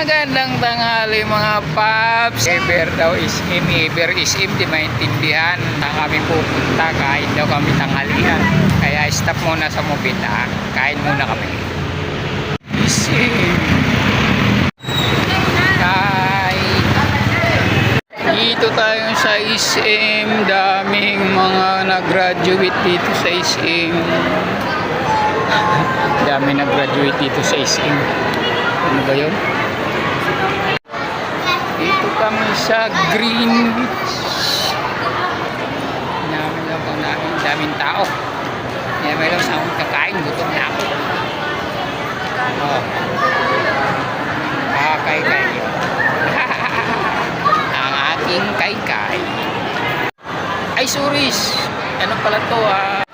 Magandang tanghali mga paps. Ever daw is im, ever di maintindihan na kami pupunta. Kain daw kami tanghalian. Kaya stop muna sa mobita. Kain muna kami. Isim. Dito tayo sa SM. Daming mga nag-graduate dito sa SM. Dami nag-graduate dito sa SM. Ano ba yun? Dito kami sa Greenwich. Dami lang pang namin. Daming tao. Kaya may lang sa akong kakain. Gutom na ako. Oh. Ah, kay-kay. Ang aking kay-kay. Ay, suris. Ano pala to ah?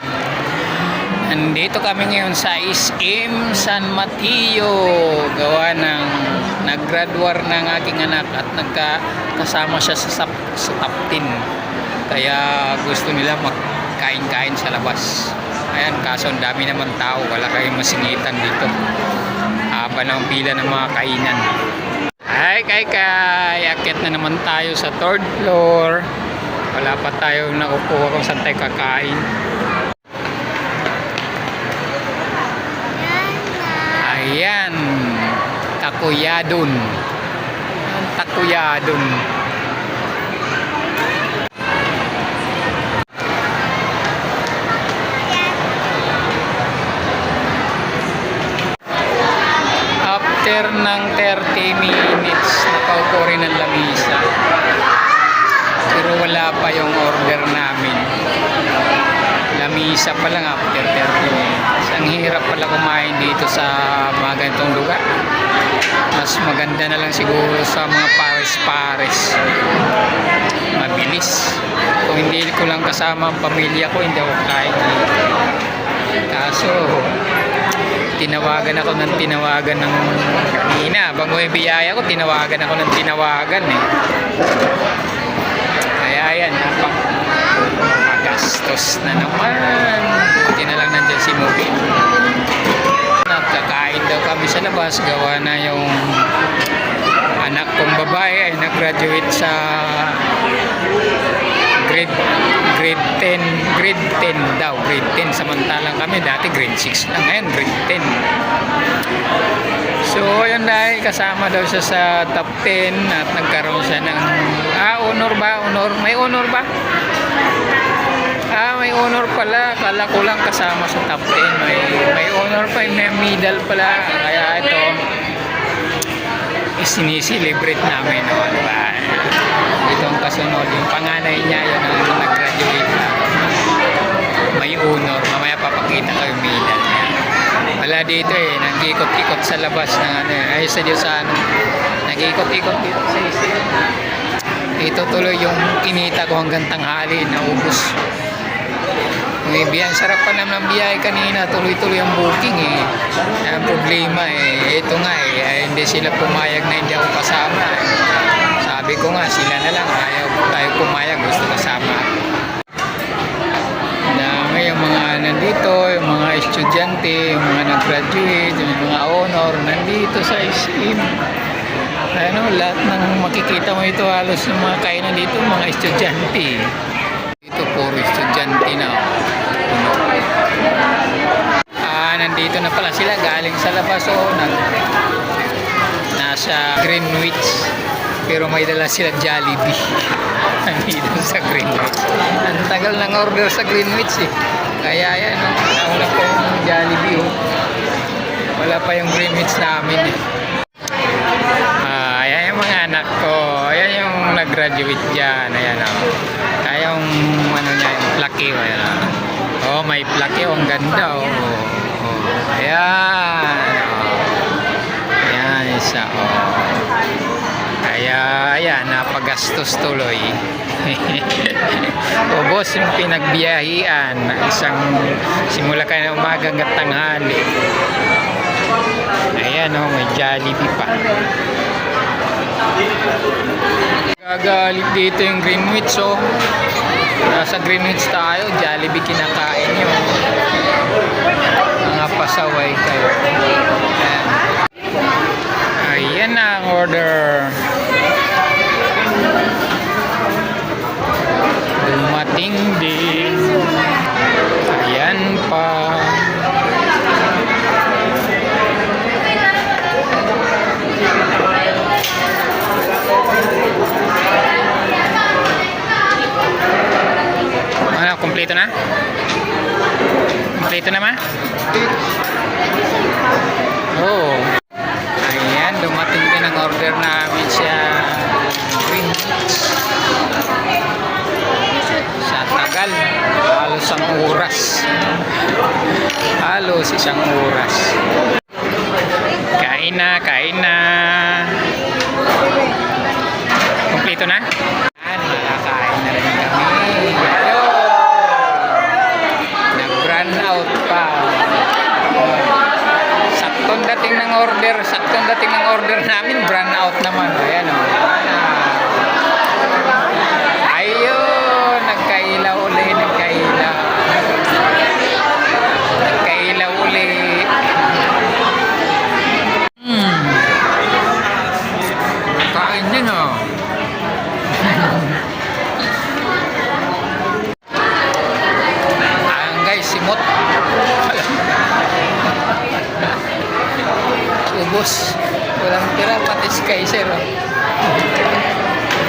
Nandito kami ngayon sa SM San Mateo. Gawa ng nag-graduar ng aking anak at nagkasama siya sa, sap, sa top 10. Kaya gusto nila magkain-kain sa labas. Ayan, kaso ang dami naman tao. Wala kayong masingitan dito. Haba ng pila ng mga kainan. Ay, kay kay. Akit na naman tayo sa third floor. Wala pa tayo nakukuha kung saan tayo kakain. Ayan. Takuyadon. Ang takuyadon. After ng 30 minutes, nakaupo rin ang lamisa. Pero wala pa yung order namin. Lamisa pa lang after 30 minutes. Ang hirap pala kumain dito sa mga ganitong lugar. Mas maganda na lang siguro sa mga pares-pares. Mabilis. Kung hindi ko lang kasama ang pamilya ko, hindi ako kain. Kaso, tinawagan ako ng tinawagan ng kanina. Bago yung biyaya ko, tinawagan ako ng tinawagan eh. Kaya yan, napang magastos na naman. Buti na lang nandyan si Mubi. Labas. Gawa na yung anak kong babae ay nag-graduate sa grade grade 10 grade 10 daw grade 10 samantalang kami dati grade 6 lang. Ngayon grade 10 so yun dahil kasama daw siya sa top 10 at nagkaroon siya ng ah honor ba? Honor may honor ba honor pala. Kala ko lang kasama sa top 10 may may honor pa may medal pala. Kaya ito isinisilibrate namin no, ano ba? Itong kasunod yung panganay niya yun ang nag-graduate na. May honor mamaya papakita ko yung medal niya. Wala dito eh. Nag-ikot-ikot sa labas ng ano eh. ay sa Diyos ano? Nag-ikot-ikot dito sa isip. Ito tuloy yung kinita ko hanggang tanghali. Naubos may biyahe, sarap pa naman ng biyahe kanina, tuloy-tuloy ang booking eh. Ang problema eh, ito nga eh, hindi sila pumayag na hindi ako kasama. Sabi ko nga, sila na lang, ayaw tayo pumayag, gusto kasama. Dami yung mga nandito, yung mga estudyante, yung mga nag-graduate, yung mga honor, nandito sa SM. Ano, lahat ng makikita mo ito, halos yung mga kainan dito, mga estudyante. Dito, puro estudyante na. oh. Puno. Ah, nandito na pala sila, galing sa labas, oh, nag, nasa Greenwich. Pero may dala sila Jollibee. Nandito sa Greenwich. Ang tagal ng order sa Greenwich eh. Kaya yan, oh, nauna po yung Jollibee. Oh. Wala pa yung Greenwich namin eh. Ah, ayan yung mga anak ko. Ayan yung nag-graduate dyan. Ayan oh. Ayan yung ano niya, yung plaque. oh, Ayan oh. Oh, may plaque. oh. Ang ganda oh. oh. Ayan. Oh. Ayan isa oh. Kaya ayan, napagastos tuloy. Ubos yung pinagbiyahian. Isang simula ka na umaga hanggang tanghali. Ayan oh, may Jollibee pa. Gagalit dito yung Greenwich oh. Nasa Greenwich tayo, Jollibee kinakain nyo. Mga pasaway kayo. Ayan. Ayan na ang order. Dumating din. Ayan pa. Kumpleto na? Kumpleto na ma? Oh. Ayan, dumating din ang order namin Beach. Sa tagal. Halos ang oras. Halos isang oras. Kain na, kain na. Kumpleto na? Ayan, makakain na rin kami. Ayun. Nag-run out pa. Saktong dating ng order, saktong dating ng order namin, brand out naman. Ayan o. Ayun,